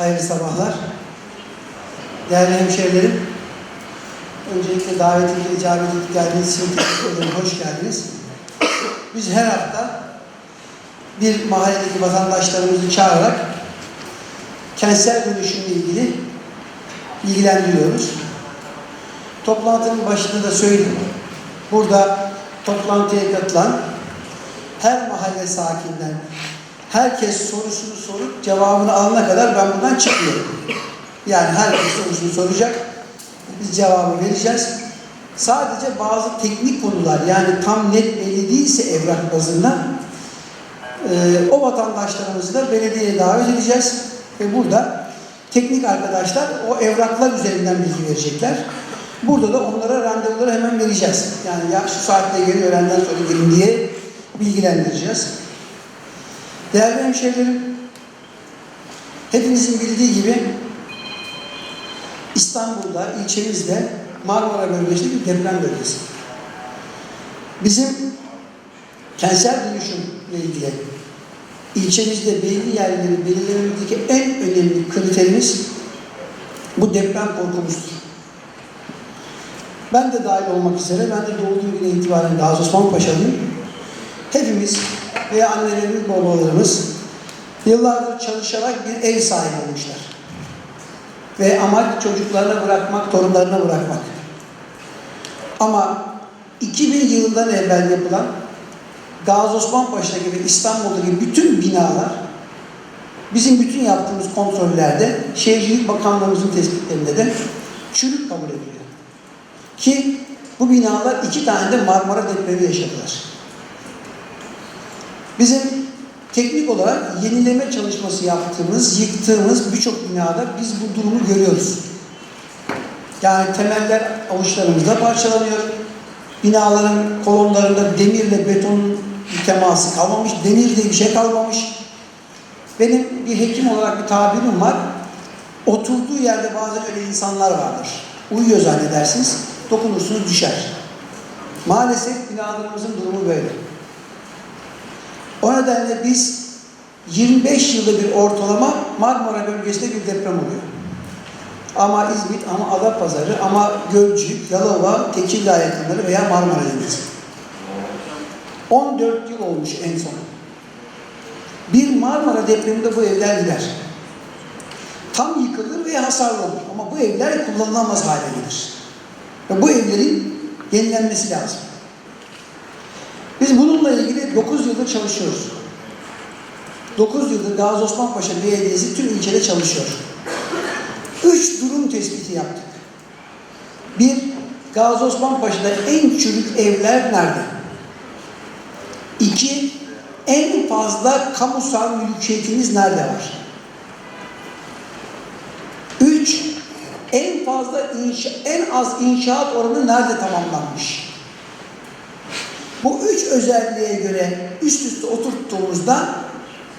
Hayırlı sabahlar. Değerli hemşehrilerim, öncelikle davetine icabet edip geldiğiniz için teşekkür ederim. Hoş geldiniz. Biz her hafta bir mahalledeki vatandaşlarımızı çağırarak kentsel dönüşümle ilgili bilgilendiriyoruz. Toplantının başında da söyledim. Burada toplantıya katılan her mahalle sakinden herkes sorusunu sorup cevabını alana kadar ben buradan çıkmıyorum. Yani herkes sorusunu soracak. Biz cevabı vereceğiz. Sadece bazı teknik konular yani tam net belli değilse evrak bazında e, o vatandaşlarımızı da belediyeye davet edeceğiz. Ve burada teknik arkadaşlar o evraklar üzerinden bilgi verecekler. Burada da onlara randevuları hemen vereceğiz. Yani ya şu saatte geliyor öğlenden sonra gelin diye bilgilendireceğiz. Değerli hemşehrilerim, hepinizin bildiği gibi İstanbul'da, ilçemizde Marmara bölgesinde bir deprem bölgesi. Bizim kentsel dönüşümle ilgili ilçemizde belli yerleri belirlememizdeki en önemli kriterimiz bu deprem korkumuzdur. Ben de dahil olmak üzere, ben de doğduğum güne itibaren Gazi Osman Paşa'lıyım. Hepimiz veya annelerimiz, babalarımız yıllardır çalışarak bir ev sahibi olmuşlar. Ve amaç çocuklarına bırakmak, torunlarına bırakmak. Ama 2000 yılından evvel yapılan Gazi Osman Paşa gibi İstanbul'daki bütün binalar bizim bütün yaptığımız kontrollerde Şehircilik Bakanlığımızın tespitlerinde de çürük kabul ediliyor. Ki bu binalar iki tane de Marmara depremi yaşadılar. Bizim teknik olarak yenileme çalışması yaptığımız, yıktığımız birçok binada biz bu durumu görüyoruz. Yani temeller avuçlarımızda parçalanıyor. Binaların kolonlarında demirle betonun teması kalmamış, demir diye bir şey kalmamış. Benim bir hekim olarak bir tabirim var. Oturduğu yerde bazen öyle insanlar vardır. Uyuyor zannedersiniz, dokunursunuz düşer. Maalesef binalarımızın durumu böyle. O nedenle biz 25 yılda bir ortalama Marmara bölgesinde bir deprem oluyor. Ama İzmit, ama Adapazarı, ama Gölcük, Yalova, Tekirdağ yakınları veya Marmara Denizi. 14 yıl olmuş en son. Bir Marmara depreminde bu evler gider. Tam yıkılır veya hasarlı olur. Ama bu evler kullanılamaz hale gelir. Ve bu evlerin yenilenmesi lazım. Biz bununla ilgili 9 yıldır çalışıyoruz. 9 yıldır Gazi Osman Paşa Belediyesi tüm ilçede çalışıyor. 3 durum tespiti yaptık. Bir, Gazi Osman Paşa'da en çürük evler nerede? İki, en fazla kamusal mülkiyetiniz nerede var? Üç, en fazla inşa, en az inşaat oranı nerede tamamlanmış? Bu üç özelliğe göre üst üste oturttuğumuzda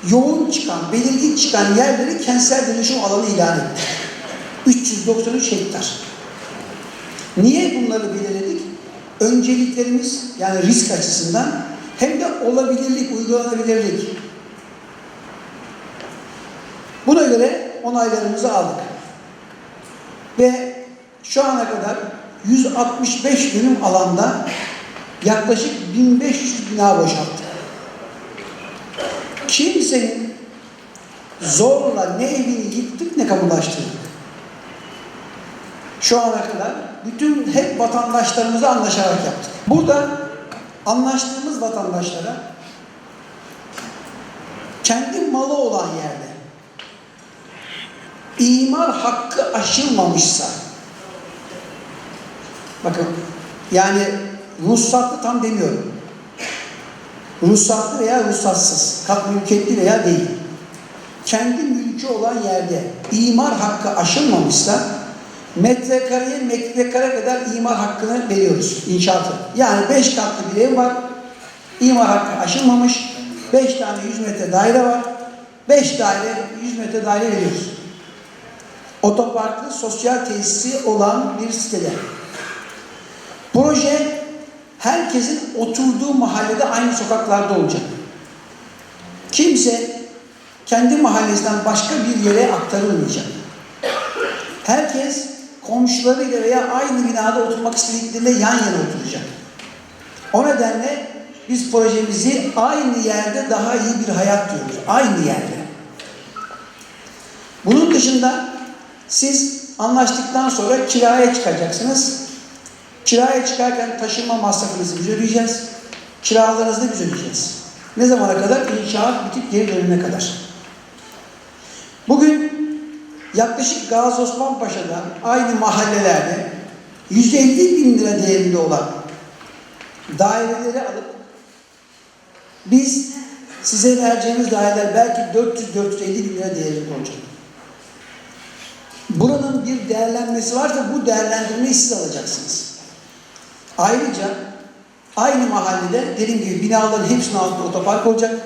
yoğun çıkan, belirgin çıkan yerleri kentsel dönüşüm alanı ilan ettik. 393 hektar. Niye bunları belirledik? Önceliklerimiz yani risk açısından hem de olabilirlik, uygulanabilirlik. Buna göre onaylarımızı aldık. Ve şu ana kadar 165 dönüm alanda yaklaşık 1500 bina boşalttık. Kimsenin zorla ne evini yıktık ne kamulaştırdık. Şu ana kadar bütün hep vatandaşlarımıza anlaşarak yaptık. Burada anlaştığımız vatandaşlara kendi malı olan yerde imar hakkı aşılmamışsa bakın yani ruhsatlı tam demiyorum. Ruhsatlı veya ruhsatsız, kat mülkiyetli veya değil. Kendi mülkü olan yerde imar hakkı aşılmamışsa metrekareye metrekare kadar imar hakkını veriyoruz inşaatı. Yani 5 katlı bir ev var. imar hakkı aşılmamış. 5 tane 100 metre daire var. 5 daire 100 metre daire veriyoruz. Otoparklı sosyal tesisi olan bir sitede. Proje herkesin oturduğu mahallede aynı sokaklarda olacak. Kimse kendi mahallesinden başka bir yere aktarılmayacak. Herkes komşularıyla veya aynı binada oturmak istediklerinde yan yana oturacak. O nedenle biz projemizi aynı yerde daha iyi bir hayat diyoruz. Aynı yerde. Bunun dışında siz anlaştıktan sonra kiraya çıkacaksınız. Kiraya çıkarken taşınma masrafınızı biz ödeyeceğiz. Kiralarınızı da biz ödeyeceğiz. Ne zamana kadar? İnşaat bitip geri dönene kadar. Bugün yaklaşık Gazi Osman Paşa'da aynı mahallelerde 150 bin lira değerinde olan daireleri alıp biz size vereceğimiz daireler belki 400-450 bin lira değerinde olacak. Buranın bir değerlenmesi varsa bu değerlendirmeyi siz alacaksınız. Ayrıca aynı mahallede dediğim gibi binaların hepsinin altında otopark olacak.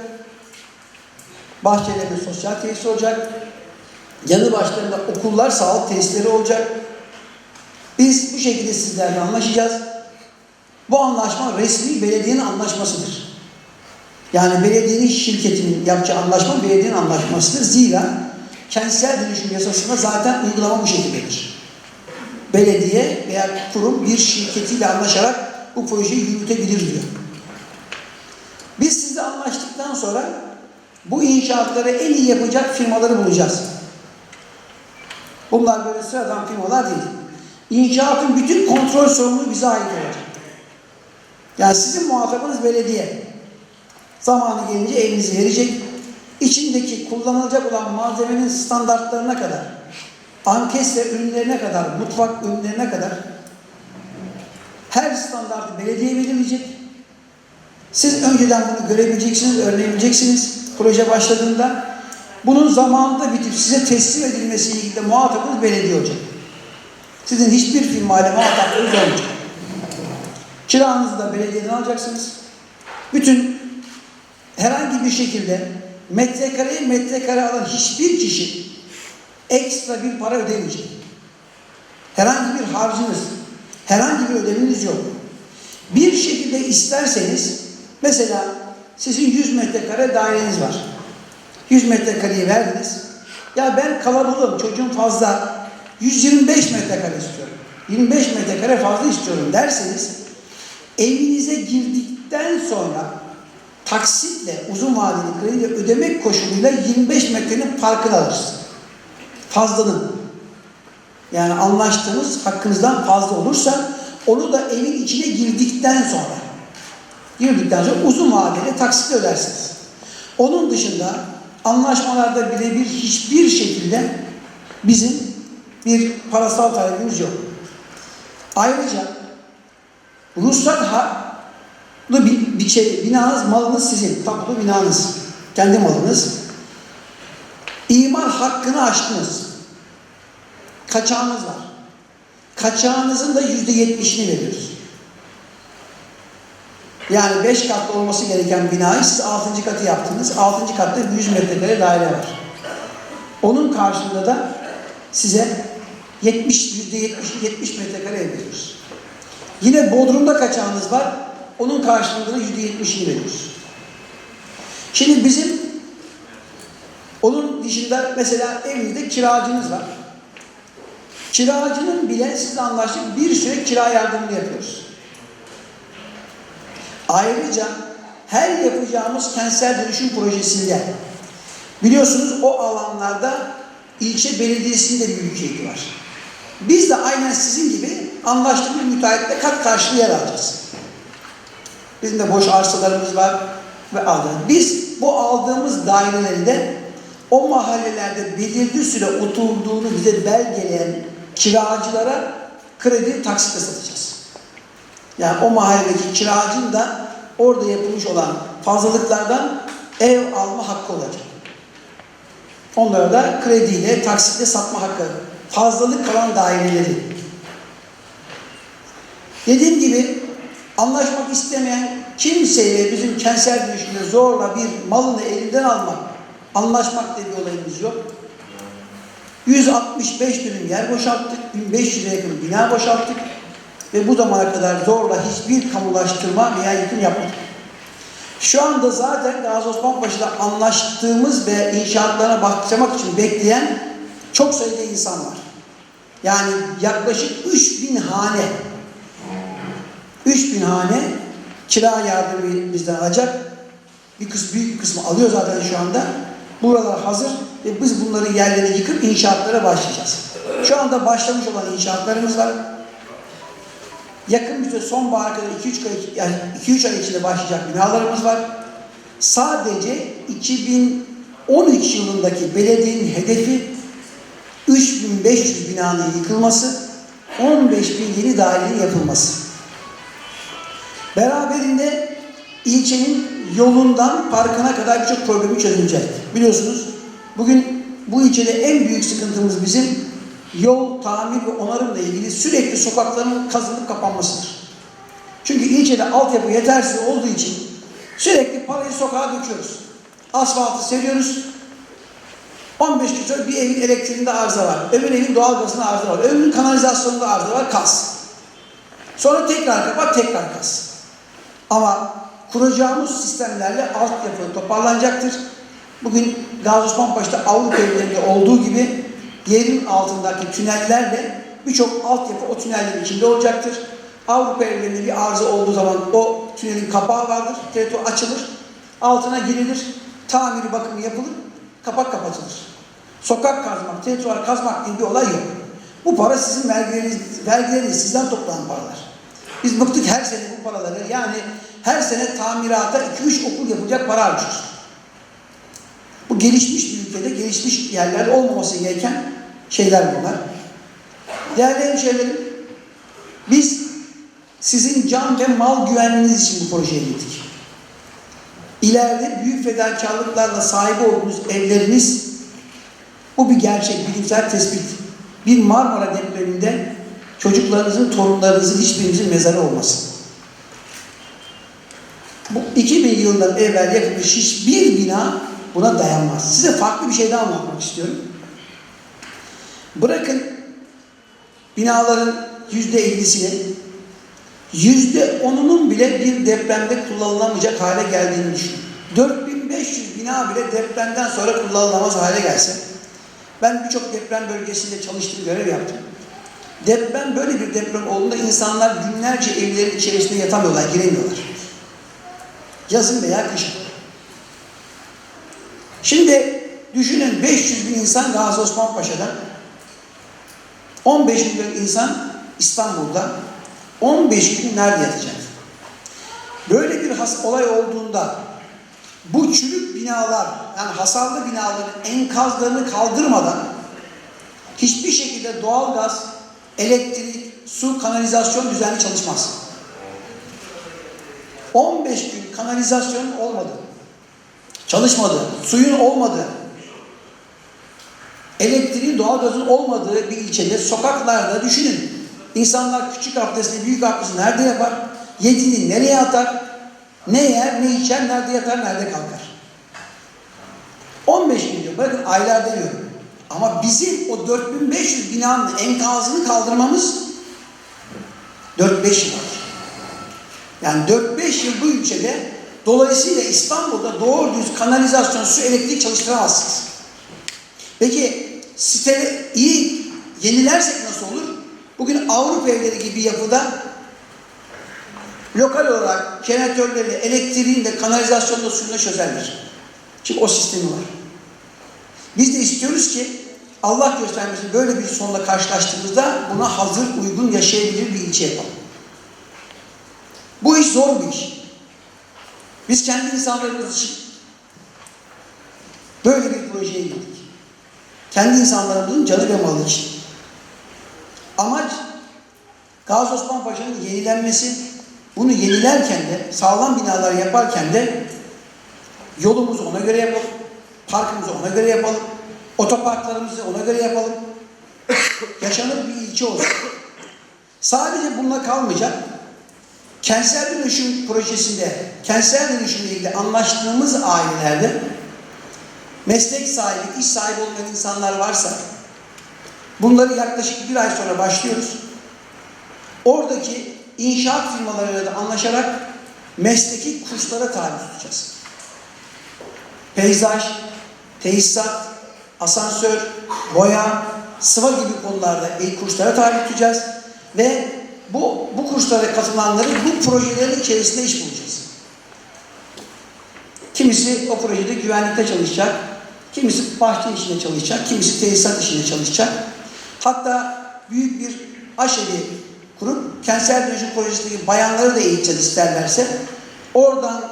Bahçelerinde sosyal tesis olacak. Yanı başlarında okullar, sağlık tesisleri olacak. Biz bu şekilde sizlerle anlaşacağız. Bu anlaşma resmi belediyenin anlaşmasıdır. Yani belediyenin şirketinin yapacağı anlaşma belediyenin anlaşmasıdır. Zira kentsel dönüşüm yasasında zaten uygulama bu şekildedir. Belediye veya kurum bir şirketiyle anlaşarak bu projeyi yürütebilir diyor. Biz sizle anlaştıktan sonra bu inşaatları en iyi yapacak firmaları bulacağız. Bunlar böyle sıradan firmalar değil. İnşaatın bütün kontrol sorumluluğu bize ait olacak. Yani sizin muhatabınız belediye. Zamanı gelince evinizi verecek. İçindeki kullanılacak olan malzemenin standartlarına kadar, ankestre ürünlerine kadar, mutfak ürünlerine kadar her standartı belediye belirleyecek. Siz önceden bunu görebileceksiniz, öğrenebileceksiniz proje başladığında. Bunun zamanında bitip size teslim edilmesiyle ilgili muhatabınız belediye olacak. Sizin hiçbir firmayla muhataplığınız olmayacak. Kiranızı da belediyeden alacaksınız. Bütün herhangi bir şekilde metrekareye metrekare alan hiçbir kişi ekstra bir para ödemeyecek. Herhangi bir harcınız, herhangi bir ödeminiz yok. Bir şekilde isterseniz mesela sizin 100 metrekare daireniz var. 100 metrekareyi verdiniz. Ya ben kalabalığım, çocuğum fazla. 125 metrekare istiyorum. 25 metrekare fazla istiyorum derseniz evinize girdikten sonra taksitle, uzun vadeli krediyle ödemek koşuluyla 25 metrenin farkını alırsınız. Fazlanın. Yani anlaştığınız hakkınızdan fazla olursa onu da evin içine girdikten sonra girdikten sonra uzun vadeli taksitle ödersiniz. Onun dışında anlaşmalarda birebir hiçbir şekilde bizim bir parasal talebimiz yok. Ayrıca ruhsat haklı bir, bir şey, binanız, malınız sizin, tapulu binanız, kendi malınız. İmar hakkını aştınız. Kaçağınız var. Kaçağınızın da yüzde yetmişini veriyoruz. Yani beş katlı olması gereken binayı siz altıncı katı yaptınız. Altıncı katta 100 metrekare daire var. Onun karşılığında da size 70, yüzde 70, 70 metrekare veriyoruz. Yine Bodrum'da kaçağınız var. Onun karşılığında yüzde yetmişini veriyoruz. Şimdi bizim onun dışında mesela evinizde kiracınız var. Kiracının bile sizle anlaştık bir süre kira yardımını yapıyoruz. Ayrıca her yapacağımız kentsel dönüşüm projesinde biliyorsunuz o alanlarda ilçe belediyesinin de bir mülkiyeti var. Biz de aynen sizin gibi anlaştığımız müteahhitle kat karşılığı yer alacağız. Bizim de boş arsalarımız var ve alacağız. Biz bu aldığımız daireleri de o mahallelerde belirli süre oturduğunu bize belgeleyen kiracılara kredi taksitle satacağız. Yani o mahalledeki kiracının da orada yapılmış olan fazlalıklardan ev alma hakkı olacak. Onlara da krediyle, taksitle satma hakkı. Fazlalık kalan daireleri. Dediğim gibi anlaşmak istemeyen kimseyle bizim kentsel dönüşümde zorla bir malını elinden almak, anlaşmak diye bir olayımız yok. 165 dönüm yer boşalttık, 1500'e yakın bina boşalttık ve bu zamana kadar zorla hiçbir kamulaştırma veya yıkım yapmadık. Şu anda zaten Gazi Osman Paşa'da anlaştığımız ve inşaatlarına başlamak için bekleyen çok sayıda insan var. Yani yaklaşık 3000 hane 3000 hane kira yardımı bizden alacak. Bir kısmı, büyük bir kısmı alıyor zaten şu anda. Buralar hazır ve biz bunları yerlerine yıkıp inşaatlara başlayacağız. Şu anda başlamış olan inşaatlarımız var. Yakın bir süre sonbahara kadar 2-3 ay, yani 2-3 ay içinde başlayacak binalarımız var. Sadece 2013 yılındaki belediyenin hedefi 3500 binanın yıkılması, 15 bin yeni dairenin yapılması. Beraberinde ilçenin yolundan parkına kadar birçok problemi çözülecek. Biliyorsunuz bugün bu ilçede en büyük sıkıntımız bizim yol, tamir ve onarımla ilgili sürekli sokakların kazılıp kapanmasıdır. Çünkü ilçede altyapı yetersiz olduğu için sürekli parayı sokağa döküyoruz. Asfaltı seriyoruz. 15 gün bir evin elektriğinde arıza var. Öbür evin doğalgazında arıza var. Öbürünün kanalizasyonunda arıza var. Kas. Sonra tekrar kapat, tekrar kas. Ama kuracağımız sistemlerle altyapı toparlanacaktır. Bugün Gazi Osman Paşa'da Avrupa evlerinde olduğu gibi yerin altındaki tünellerle birçok altyapı o tünellerin içinde olacaktır. Avrupa evlerinde bir arıza olduğu zaman o tünelin kapağı vardır. TETO açılır. Altına girilir. Tamiri bakımı yapılır. Kapak kapatılır. Sokak kazmak, TETO'lar kazmak diye bir olay yok. Bu para sizin vergileriniz, vergileriniz sizden toplanan paralar. Biz bıktık her sene bu paraları. Yani her sene tamirata 2-3 okul yapılacak para harcıyoruz. Bu gelişmiş bir ülkede, gelişmiş yerlerde olmaması gereken şeyler bunlar. Değerli hemşehrilerim, biz sizin can ve mal güvenliğiniz için bu projeye gittik. İleride büyük fedakarlıklarla sahibi olduğunuz evleriniz, bu bir gerçek, bilimsel tespit. Bir Marmara depreminde çocuklarınızın, torunlarınızın hiçbirinizin mezarı olmasın. Bu 2000 yılından evvel yapılmış hiçbir bina buna dayanmaz. Size farklı bir şey daha anlatmak istiyorum. Bırakın binaların yüzde ellisini, yüzde onunun bile bir depremde kullanılamayacak hale geldiğini düşünün. 4500 bina bile depremden sonra kullanılamaz hale gelse, ben birçok deprem bölgesinde çalıştım, görev yaptım. Deprem böyle bir deprem olduğunda insanlar günlerce evlerin içerisinde yatamıyorlar, giremiyorlar. Yazın veya kışın. Şimdi düşünün 500 bin insan Gazi Osman Paşa'da, 15 milyon insan İstanbul'da, 15 gün nerede yatacak? Böyle bir has olay olduğunda bu çürük binalar, yani hasarlı binaların enkazlarını kaldırmadan hiçbir şekilde doğalgaz, elektrik, su, kanalizasyon düzenli çalışmaz. 15 gün kanalizasyon olmadı. Çalışmadı. Suyun olmadı. Elektriğin, doğalgazın olmadığı bir ilçede, sokaklarda düşünün. İnsanlar küçük abdestini, büyük abdestini nerede yapar? Yediğini nereye atar? Ne yer, ne içer, nerede yatar, nerede kalkar? 15 milyon, bakın aylar demiyorum. Ama bizim o 4500 binanın enkazını kaldırmamız 4-5 yıl alır. Yani 4-5 yıl bu ülkede dolayısıyla İstanbul'da doğru düz kanalizasyon, su, elektrik çalıştıramazsınız. Peki siteleri iyi yenilersek nasıl olur? Bugün Avrupa evleri gibi yapıda lokal olarak jeneratörlerle, elektriğinle, kanalizasyonla, suyla çözerler. Şimdi o sistemi var. Biz de istiyoruz ki Allah göstermesin böyle bir sonla karşılaştığımızda buna hazır, uygun, yaşayabilir bir ilçe yapalım. Bu iş zor bir iş. Biz kendi insanlarımız için böyle bir projeye girdik. Kendi insanlarımızın canı ve malı için. Amaç Gazi Osman Paşa'nın yenilenmesi, bunu yenilerken de, sağlam binalar yaparken de yolumuzu ona göre yapalım, parkımızı ona göre yapalım, otoparklarımızı ona göre yapalım. Yaşanır bir ilçe olsun. Sadece bununla kalmayacak. Kentsel dönüşüm projesinde, kentsel dönüşümle ilgili anlaştığımız ailelerde meslek sahibi, iş sahibi olmayan insanlar varsa bunları yaklaşık bir ay sonra başlıyoruz. Oradaki inşaat firmalarıyla da anlaşarak mesleki kurslara tabi tutacağız. Peyzaj, tesisat, asansör, boya, sıva gibi konularda il kurslara tabi tutacağız ve bu, bu kurslara katılanları bu projelerin içerisinde iş bulacağız. Kimisi o projede güvenlikte çalışacak, kimisi bahçe işinde çalışacak, kimisi tesisat işinde çalışacak. Hatta büyük bir aşevi kurup kentsel dönüşüm projesindeki bayanları da eğiteceğiz isterlerse. Oradan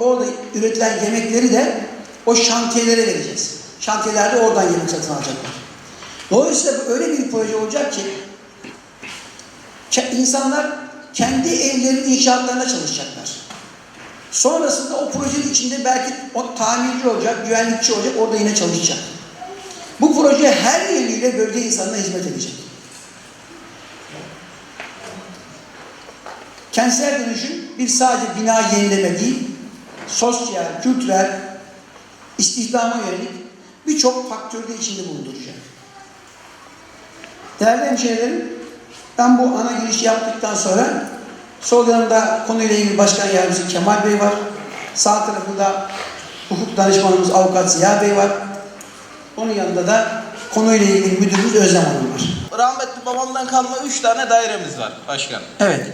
orada üretilen yemekleri de o şantiyelere vereceğiz. Şantiyelerde oradan yemek satın alacaklar. Dolayısıyla öyle bir proje olacak ki insanlar kendi evlerinin inşaatlarına çalışacaklar. Sonrasında o projenin içinde belki o tamirci olacak, güvenlikçi olacak, orada yine çalışacak. Bu proje her yönüyle bölge insanına hizmet edecek. Kentsel dönüşüm bir sadece bina yenileme değil, sosyal, kültürel, istihdama yönelik birçok faktörü de içinde bulunduracak. Değerli hemşehrilerim, ben bu ana girişi yaptıktan sonra sol yanımda konuyla ilgili başkan yardımcısı Kemal Bey var. Sağ tarafında hukuk danışmanımız avukat Ziya Bey var. Onun yanında da konuyla ilgili müdürümüz Özlem Hanım var. Rahmetli babamdan kalma üç tane dairemiz var başkan. Evet.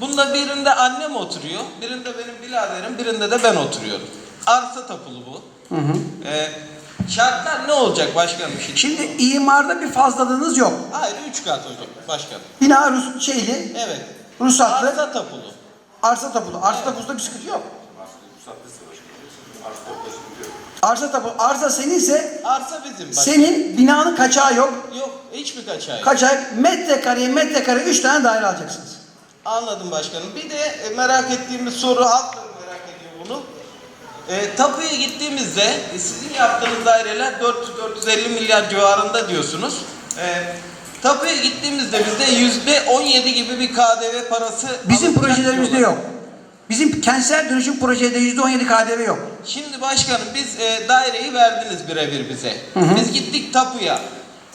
Bunda birinde annem oturuyor, birinde benim biraderim, birinde de ben oturuyorum. Arsa tapulu bu. Hı hı. Ee, şartlar ne olacak başkanım şimdi? Şimdi imarda bir fazlalığınız yok. Hayır üç kat hocam başkanım. Bina Rus şeyli, Evet. ruhsatlı, Arsa tapulu. arsa tapulu. Arsa tapusunda bir sıkıntı yok. Arsa tapu, arsa seninse Arsa bizim başkanım. senin binanın kaçağı yok. Yok hiçbir kaçağı yok. Kaçağı metrekareye metrekare üç tane daire alacaksınız. Anladım başkanım. Bir de e, merak ettiğimiz soru halk da merak ediyor bunu. E, tapuya gittiğimizde e, sizin yaptığınız daireler 400-450 milyar civarında diyorsunuz. E, tapuya gittiğimizde bizde yüzde 17 gibi bir KDV parası Bizim projelerimizde yok. Bizim kentsel dönüşüm projede yüzde on yedi KDV yok. Şimdi başkanım biz e, daireyi verdiniz birebir bize. Biz gittik tapuya.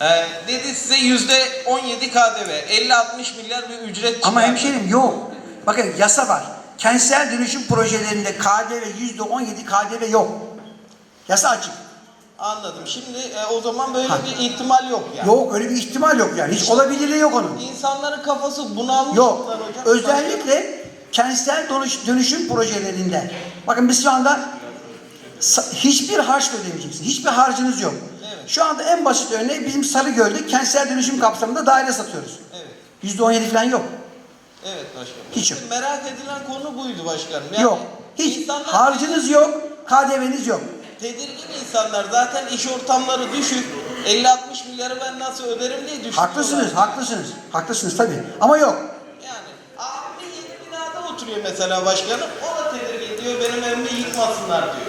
E, dedi size yüzde 17 KDV, 50-60 milyar bir ücret Ama hemşerim yok. Bakın yasa var. Kentsel dönüşüm projelerinde KDV yüzde on yedi KDV yok. Yasa açık. Anladım. Şimdi e, o zaman böyle Ha. bir ihtimal yok yani. Yok öyle bir ihtimal yok yani. Hiç olabilirliği yok onun. İnsanların kafası bunalmış Yok. bunlar hocam. Özellikle kentsel dönüş- dönüşüm projelerinde. Bakın biz şu anda sa- hiçbir harç ödemeyeceksiniz. Hiçbir harcınız yok. Evet. Şu anda en basit örneği bizim Sarıgöl'de kentsel dönüşüm kapsamında daire satıyoruz. Evet. Yüzde on yedi falan yok. Evet başkanım. Hiç yok. Merak edilen konu buydu başkanım. Yani yok. Hiç harcınız yok, KDV'niz yok. tedirgin insanlar zaten iş ortamları düşük. 50-60 milyarı ben nasıl öderim diye düşünüyorlar. Haklısınız, haklısınız. Haklısınız tabii. Ama yok. Yani abi yeni binada oturuyor mesela başkanım. O da tedirgin diyor benim evimi yıkmasınlar diyor.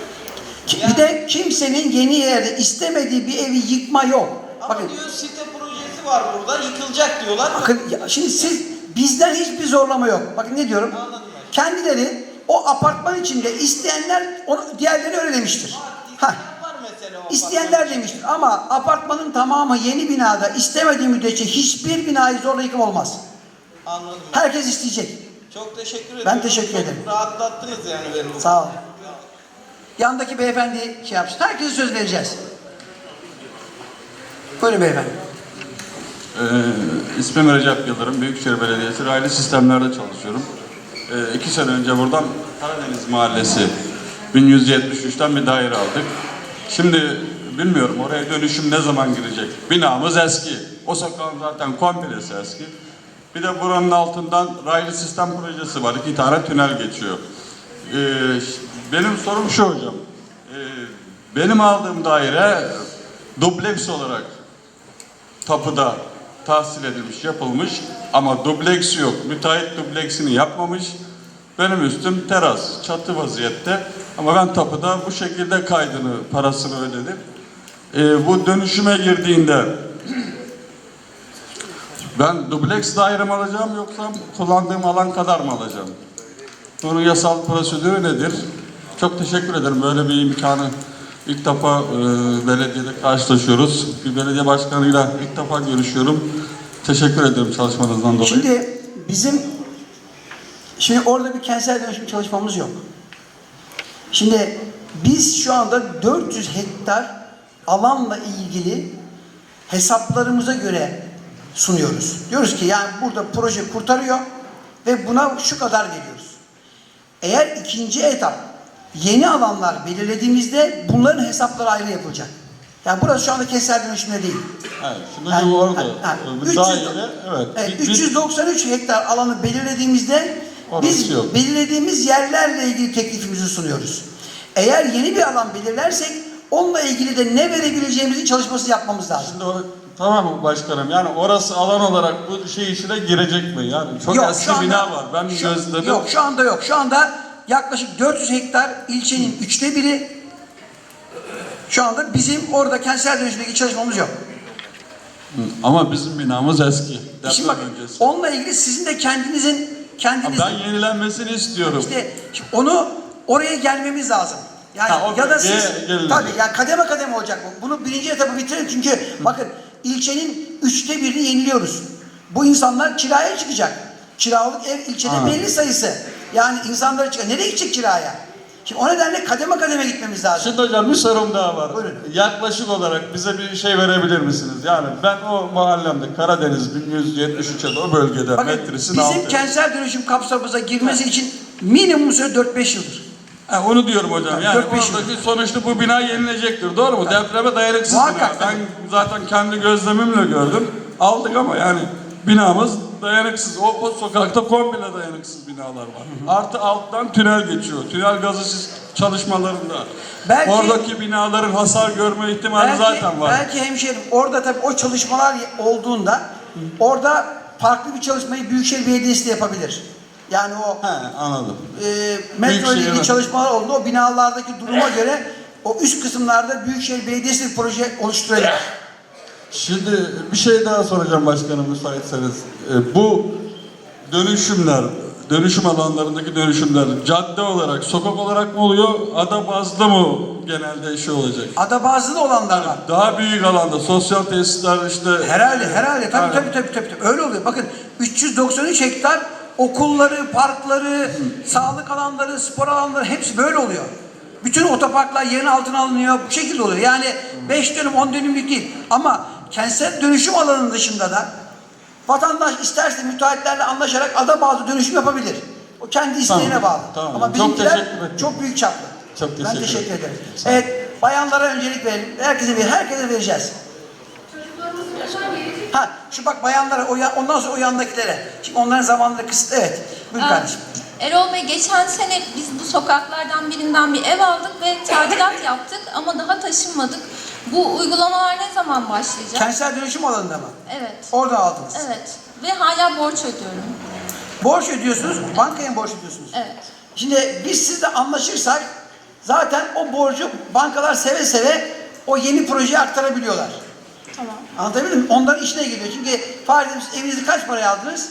Yani- Bir de kimsenin yeni yerde istemediği bir evi yıkma yok. Ama Bakın, diyor site projesi var burada yıkılacak diyorlar. bakın ya şimdi siz bizden hiçbir zorlama yok. Bakın ne diyorum? Ben. Kendileri o apartman içinde isteyenler onu diğerleri öyle demiştir. Ha. İsteyenler demiştir ama apartmanın tamamı yeni binada istemediği müddetçe hiçbir binayı zorla yıkım olmaz. Anladım. Herkes isteyecek. Çok teşekkür ederim. teşekkür Çok ederim. Rahatlattınız yani beni. Sağ olun. Yandaki beyefendi şey yapsın. Herkese söz vereceğiz. Buyurun beyefendi. Ee, ismim Recep Yıldırım, Büyükşehir Belediyesi raylı sistemlerde çalışıyorum. Ee, iki sene önce buradan Karadeniz Mahallesi 1173'ten bir daire aldık. Şimdi bilmiyorum oraya dönüşüm ne zaman girecek. Binamız eski. O sokağın zaten komplesi eski. Bir de buranın altından raylı sistem projesi var. İki tane tünel geçiyor. Ee, benim sorum şu hocam. Ee, benim aldığım daire dubleks olarak tapuda tahsil edilmiş, yapılmış ama dubleks yok. Müteahhit dubleksini yapmamış. Benim üstüm teras, çatı vaziyette. Ama ben tapuda bu şekilde kaydını, parasını ödedim. Ee, bu dönüşüme girdiğinde ben dubleks daire mi alacağım yoksa kullandığım alan kadar mı alacağım? Bunun yasal prosedürü nedir? Çok teşekkür ederim. Böyle bir imkanı ilk defa e, belediyede karşılaşıyoruz. Bir belediye başkanıyla ilk defa görüşüyorum. Teşekkür ederim çalışmanızdan dolayı. Şimdi bizim Şimdi orada bir kentsel dönüşüm çalışmamız yok. Şimdi biz şu anda 400 hektar alanla ilgili hesaplarımıza göre sunuyoruz. Diyoruz ki yani burada proje kurtarıyor ve buna şu kadar veriyoruz. Eğer ikinci etap yeni alanlar belirlediğimizde bunların hesapları ayrı yapılacak. Yani burası şu anda kentsel dönüşümde değil. Evet, şimdi Yani- orada yani- yani bir 300 daire, evet. Evet, bir- bir- 393 hektar alanı belirlediğimizde Orası biz yok. belirlediğimiz yerlerle ilgili teklifimizi sunuyoruz. Eğer yeni bir alan belirlersek onunla ilgili de ne verebileceğimizin çalışması yapmamız lazım. Şimdi o, tamam mı başkanım? Yani orası alan olarak bu şey içine girecek mi? Yani çok Yok, eski anda- bina var. Ben şu- gözledim. Yok şu anda yok. Şu anda yaklaşık 400 hektar ilçenin üçte biri şu anda bizim orada kentsel dönüşümdeki çalışmamız yok. Ama bizim binamız eski. Deprem Şimdi bak öncesi. onunla ilgili sizin de kendinizin kendinizin Ben yenilenmesini istiyorum. İşte onu oraya gelmemiz lazım. Yani Ha, ya da siz gelinecek. tabii yani kademe kademe olacak bu. Bunu birinci etabı bitirin çünkü bakın ilçenin üçte birini yeniliyoruz. Bu insanlar kiraya çıkacak. Kiralık ev ilçede Ha. belli sayısı. Yani insanlar çıkacak. Nereye gidecek kiraya? Şimdi o nedenle kademe kademe gitmemiz lazım. Şimdi hocam bir sorum daha var. Buyurun. Yaklaşık olarak bize bir şey verebilir misiniz? Yani ben o mahallemde Karadeniz 1173'e o bölgede Bakın metresini bizim aldım. kentsel dönüşüm kapsamımıza girmesi için minimum süre 4-5 yıldır. Ha, onu diyorum hocam. Yani oradaki sonuçta bu bina yenilecektir. Doğru mu? Depreme dayanıksız Muhakkak, bina. Ben zaten kendi gözlemimle gördüm. Aldık ama yani binamız dayanıksız. O, o sokakta komple dayanıksız binalar var. Artı alttan tünel geçiyor. Tünel gazısız çalışmalarında. Belki- Oradaki binaların hasar görme ihtimali zaten var. Belki hemşehrim orada tabii o çalışmalar olduğunda orada farklı bir çalışmayı Büyükşehir Belediyesi de yapabilir. Yani o He anladım. e, metro ile ilgili çalışmalar olduğunda o binalardaki duruma göre o üst kısımlarda Büyükşehir Belediyesi bir proje oluşturabilir. Şimdi bir şey daha soracağım başkanım müsaitseniz. Ee, bu dönüşümler, dönüşüm alanlarındaki dönüşümler cadde olarak, sokak olarak mı oluyor, ada bazlı mı genelde şey olacak? Ada bazlı olanlar var. Daha büyük alanda sosyal tesisler işte Herhalde herhalde tabii Yani- tabii tabii tabii tabii. öyle oluyor. Bakın 393 hektar okulları, parkları, sağlık alanları, spor alanları hepsi böyle oluyor. Bütün otoparklar yerin altına alınıyor. Bu şekilde oluyor. Yani 5 dönüm 10 dönümlük değil. Ama kentsel dönüşüm alanının dışında da vatandaş isterse müteahhitlerle anlaşarak ada bazlı dönüşüm yapabilir. O kendi isteğine Tamam, bağlı. tamam. Ama Çok bizimkiler teşekkür ederim. çok büyük çaplı. Çok ben teşekkür teşekkür ederim. ederim. Evet, bayanlara öncelik verelim. Herkese ver, herkese vereceğiz. Ha şu bak bayanlara o ya- ondan sonra o yandakilere. Şimdi onların zamanları kısıtlı evet. Buyur Aa, kardeşim. Erol Bey geçen sene biz bu sokaklardan birinden bir ev aldık ve tadilat yaptık ama daha taşınmadık. Bu uygulamalar ne zaman başlayacak? Kentsel dönüşüm alanında mı? Evet. Oradan aldınız. Evet. Ve hala borç ödüyorum. Borç ödüyorsunuz, bankaya mı borç ödüyorsunuz? Evet. Şimdi biz sizle anlaşırsak zaten o borcu bankalar seve seve o yeni projeye aktarabiliyorlar. Tamam. Anlatabildim mi? Onların işine geliyor. Çünkü farz edin siz evinizi kaç paraya aldınız?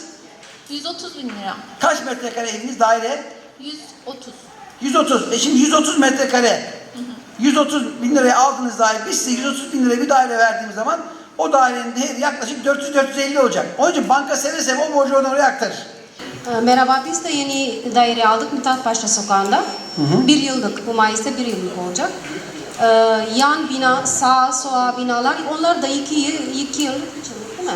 130 bin lira. Kaç metrekare eviniz daire? 130. 130. E şimdi 130 metrekare. 130 bin liraya aldığınız daire biz size 130 bin liraya bir daire verdiğimiz zaman o dairenin değeri yaklaşık 400-450 olacak. Onun için banka seve seve o borcu oradan oraya aktarır. Ee, Merhaba, biz de yeni daire aldık Mithat Paşa Sokağı'nda. Bir yıllık, bu Mayıs'ta bir yıllık olacak. Ee, yan bina, sağ, sola binalar, onlar da iki, yıl, iki yıllık, değil mi?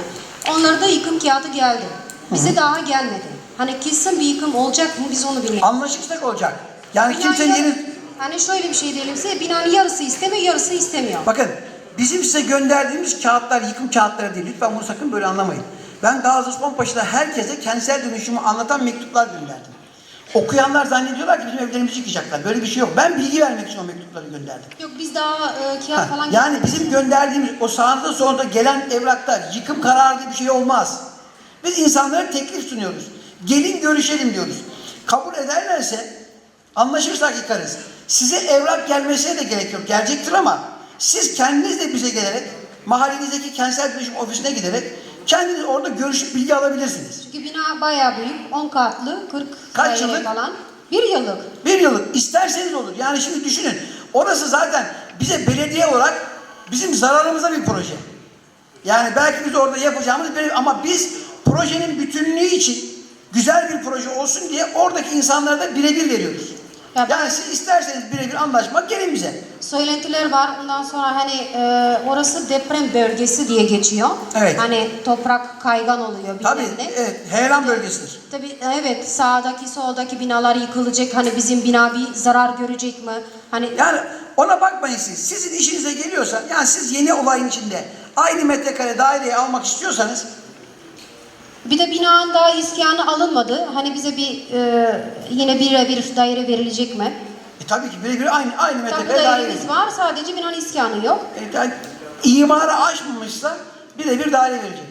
Onlara da yıkım kağıdı geldi. Bize daha gelmedi. Hani kesin bir yıkım olacak mı biz onu bilmiyoruz. Anlaşırsak olacak. Yani Binanın kimse yeni... Hani şöyle bir şey diyelim size, binanın yarısı istemiyor, yarısı istemiyor. Bakın bizim size gönderdiğimiz kağıtlar yıkım kağıtları değil. Lütfen bunu sakın böyle anlamayın. Ben Gazi Osman Paşa'da herkese kentsel dönüşümü anlatan mektuplar gönderdim. Okuyanlar zannediyorlar ki bizim evlerimizi yıkacaklar. Böyle bir şey yok. Ben bilgi vermek için o mektupları gönderdim. Yok biz daha e, kağıt Ha, falan yani bizim gönderdiğimiz o sağında sonunda gelen evraklar yıkım kararı diye bir şey olmaz. Biz insanlara teklif sunuyoruz. Gelin görüşelim diyoruz. Kabul ederlerse anlaşırsak yıkarız. Size evrak gelmesine de gerek yok. Gelecektir ama siz kendiniz de bize gelerek mahallenizdeki kentsel dönüşüm ofisine giderek kendiniz orada görüşüp bilgi alabilirsiniz. Çünkü bina bayağı büyük, 10 katlı, 40 Kaç yıllık? falan. Bir yıllık. Bir yıllık isterseniz olur. Yani şimdi düşünün. Orası zaten bize belediye olarak bizim zararımıza bir proje. Yani belki biz orada yapacağımız bir ama biz projenin bütünlüğü için güzel bir proje olsun diye oradaki insanlara da birebir veriyoruz. Ya ben- Yani siz isterseniz birebir anlaşmak gelin bize. Söylentiler var. Ondan sonra hani e, orası deprem bölgesi diye geçiyor. Evet. Hani toprak kaygan oluyor bilmem Tabii ne. evet, heyelan bölgesidir. Tabii evet sağdaki soldaki binalar yıkılacak. Hani bizim bina bir zarar görecek mi? Hani Yani ona bakmayın siz. Sizin işinize geliyorsa, yani siz yeni olayın içinde aynı metrekare daireyi almak istiyorsanız bir de binanın daha iskanı alınmadı. Hani bize bir e, yine birebir daire verilecek mi? e, tabii ki birebir aynı aynı Tabii metrekare daire. dairemiz var. Sadece binanın iskanı yok. E, yani imara aşmamışsa birebir daire verecek.